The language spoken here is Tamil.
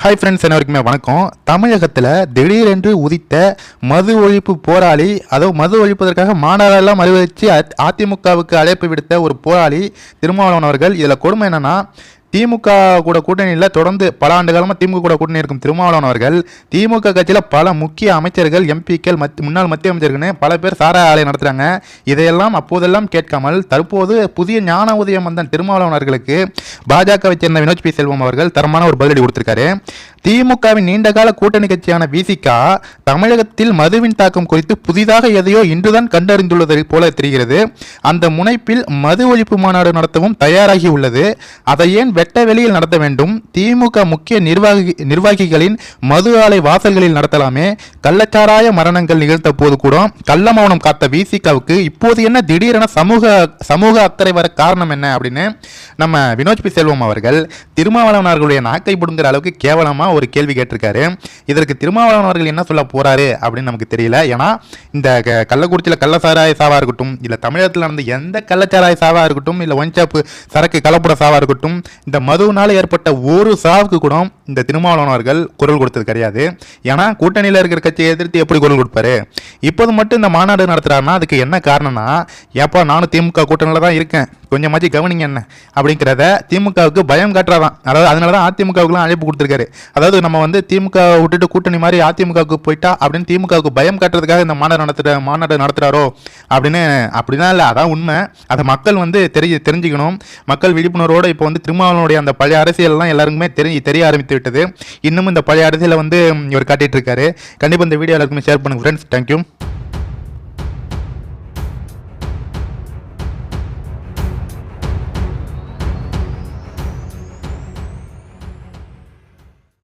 ஹாய் ஃப்ரெண்ட்ஸ் அனைவருக்குமே வணக்கம். தமிழகத்தில் திடீரென்று உதித்த மது ஒழிப்பு போராளி அதோ மது ஒழிப்பதற்காக மாணவரெல்லாம் அறிவிச்சு அதிமுகவுக்கு அழைப்பு விடுத்த ஒரு போராளி திருமாவளவன் அவர்கள் இதில் கொடுமை என்னென்னா திமுக கூட கூட்டணியில் தொடர்ந்து பல ஆண்டு காலமாக திமுக கூட கூட்டணி இருக்கும் திருமாவளவன் அவர்கள். திமுக கட்சியில் பல முக்கிய அமைச்சர்கள் எம்பிக்கள் மத் முன்னாள் மத்திய அமைச்சர்கள்னு பல பேர் சாரா ஆலை நடத்துகிறாங்க இதையெல்லாம் அப்போதெல்லாம் கேட்காமல் தற்போது புதிய ஞான உதயம் வந்த திருமாவளவன் அவர்களுக்கு பாஜகவை சேர்ந்த வினோத் பி செல்வம் அவர்கள் தரமான ஒரு பதிலடி கொடுத்திருக்காரு. திமுகவின் நீண்டகால கூட்டணி கட்சியான விசிக தமிழகத்தில் மதுவின் தாக்கம் குறித்து புதிதாக எதையோ இன்றுதான் கண்டறிந்துள்ளதை போல தெரிகிறது. அந்த முனைப்பில் மது ஒழிப்பு மாநாடு நடத்தவும் தயாராகி உள்ளது. அதை ஏன் வெட்ட வெளியில் நடத்த வேண்டும்? திமுக முக்கிய நிர்வாகி நிர்வாகிகளின் மது ஆலை வாசல்களில் நடத்தலாமே? கள்ளச்சாராய மரணங்கள் நிகழ்த்த போது கூட கள்ள மௌனம் காத்த விசிகாவுக்கு இப்போது என்ன திடீரென சமூக சமூக அக்கறை வர காரணம் என்ன அப்படின்னு நம்ம வினோஜ் பி செல்வம் அவர்கள் திருமாவளவனார்களுடைய நாக்கை பிடுங்குற அளவுக்கு கேவலமா ஒரு கேள்வி கேட்டிருக்காரு. இதற்கு திருமாவளவன் அவர்கள் என்ன சொல்ல போறாரு அப்படின்னு நமக்கு தெரியல. ஏன்னா இந்த க- கள்ளக்குறிச்சியில் கள்ளசாராய சாவாக இருக்கட்டும் இல்லை தமிழகத்தில் நடந்த எந்த கள்ளச்சாராய சாவாக இருக்கட்டும் இல்லை ஒன் சாப்பு சரக்கு கலப்புட சாவாக இருக்கட்டும் இந்த மதுவினால் ஏற்பட்ட ஒரு சாவுக்கு கூட இந்த திருமாவளவனவர்கள் குரல் கொடுத்தது கிடையாது. ஏன்னா கூட்டணியில் இருக்கிற கட்சியை எதிர்த்து எப்படி குரல் கொடுப்பாரு? இப்போது மட்டும் இந்த மாநாடு நடத்துகிறாருன்னா அதுக்கு என்ன காரணம்னா ஏப்பா நானும் திமுக கூட்டணியில் தான் இருக்கேன். கொஞ்சமாச்சு கவனிங்க என்ன? அப்படிங்கிறத திமுகவுக்கு பயம் காட்டுறாதான் அதாவது அதனால தான் அதிமுகவுக்குலாம் அழைப்பு கொடுத்துருக்காரு. அதாவது நம்ம வந்து திமுக விட்டுட்டு கூட்டணி மாதிரி அதிமுகவுக்கு போயிட்டா அப்படின்னு திமுகவுக்கு பயம் காட்டுறதுக்காக இந்த மாநாடு நடத்துகிற மாநாடு நடத்துகிறாரோ அப்படின்னு அப்படிதான் இல்லை. அதான் உண்மை. அதை மக்கள் வந்து தெரிய தெரிஞ்சுக்கணும். மக்கள் விழிப்புணர்வோடு இப்போ வந்து திருமாவளவனுடைய அந்த பழைய அரசியல்லாம் எல்லாருக்குமே தெரிய தெரிய ஆரம்பித்து விட்டது. இன்னும் இந்த பழைய அரசியலை வந்து இவர் காட்டிட்டு இருக்காரு. கண்டிப்பாக இந்த வீடியோ எல்லாருக்குமே ஷேர் பண்ணுங்க ஃப்ரெண்ட்ஸ் தேங்க்யூ